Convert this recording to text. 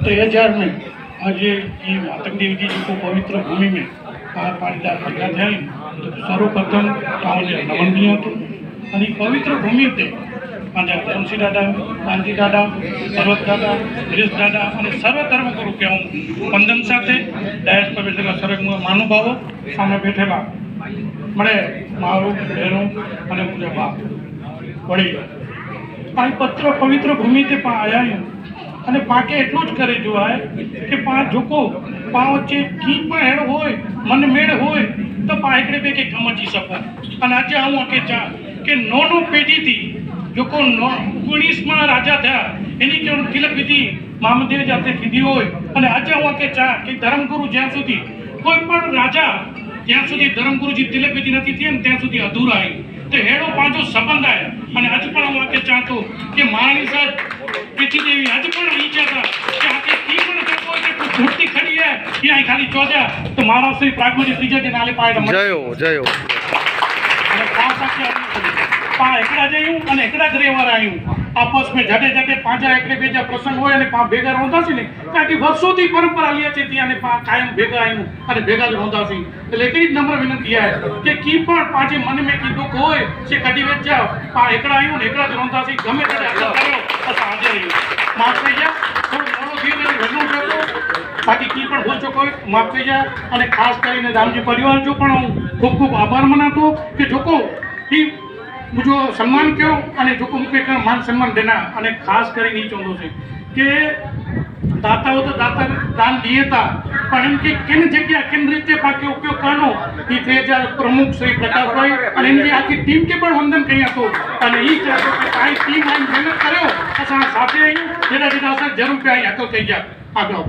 तेरह हजार में आज ये ये मातंग देवी जी को पवित्र भूमि में पार पाटीदार ભેગા થયા તો સર્વપ્રથમ તાવને નમન બી હતું અને ઈ પવિત્ર ભૂમિ તે પાંજા ધરમસિંહ દાદા કાંતિ દાદા સર્વત દાદા ગિરીશ દાદા અને સર્વ ધર્મગુરુ કે હું વંદન સાથે ડાયસ પર બેઠેલા સર્વ મહાનુભાવો સામે બેઠેલા મળે મારું બહેનો અને મુજબ બાપ વળી આ પત્ર પવિત્ર ભૂમિ તે આયા અને પાકે એટલું જ કરે જોવાય કે પા જોકો પા વચ્ચે કી પણ હેડ હોય મન મેળ હોય, તો પા એકડે બે કે ગમજી શકો. અને આજે હું કે ચા કે નોનો પેઢીથી જોકો નો ઓગણીસમાં રાજા થયા. એની કે તિલક વિધિ મામદેવ જાતે કીધી હોય. અને આજે હું કે ચા કે ધર્મગુરુ જ્યાં સુધી કોઈ પણ રાજા જ્યાં સુધી ધર્મગુરુજી તિલક વિધિ નથી થઈ ને ત્યાં સુધી અધૂરા આવી તો હેડો પાંચો સંબંધ આવે આકે ચાહતો કે મહારાણી સાહેબ પૃથ્વી દેવી આજ પણ કે કે કોઈ ખડી હે અહીં ખાલી ચોદ્યા તો મારા શ્રી પ્રાગમજી ત્રીજા કે નાલે પાડે જયો જયો અને ખાસ આખી આવી હતી. પા એકડા જયું અને એકડા જ રહેવા આવ્યું આપસ મેં જડે જડે પાંજા એકડે બેજા પ્રસંગ હોય અને પા ભેગા રોંધાશે ને કારણ કે વર્ષોથી પરંપરા લે છે ત્યાં પા કાયમ ભેગા આવ્યું અને ભેગા જ રોંધાશે એટલે એટલી જ નમ્ર વિનંતી છે કે કી પણ પાંચે મન મેં કીધું હોય છે કદી વેચ જાઓ આ એકડા આવ્યું ને એકડા જ રોંધાશે ગમે ત્યારે આગળ કર્યો અસાં હાજર રહ્યું માફ થઈ જા થોડું મોડું થયું એટલે વહેલું જતો બાકી કી પણ ચૂક હોય માફ થઈ જાય અને ખાસ કરીને રામજી પરિવાર જો પણ હું ખૂબ ખૂબ આભાર મનાતો કે જોકો ઈ મુજો સન્માન કયો અને જોકો મુકે માન સન્માન દેના. અને ખાસ કરીને ઈ ચોંધો છે કે દાતાઓ તો દાતા દાન દીએ તા પણ એમ કે કેન જગ્યા કેન રીતે પાકે ઉપયોગ કરનો ઈ થઈ જાય પ્રમુખ શ્રી પ્રકાશભાઈ અને એની આખી ટીમ કે પણ વંદન કરી આપો. અને ઈ ચાહતો કે કાંઈ ટીમ આઈ મહેનત કર્યો. અસાં સાથે જેના જેના જરૂર પે આઈ હતો થઈ ગયા. આગળ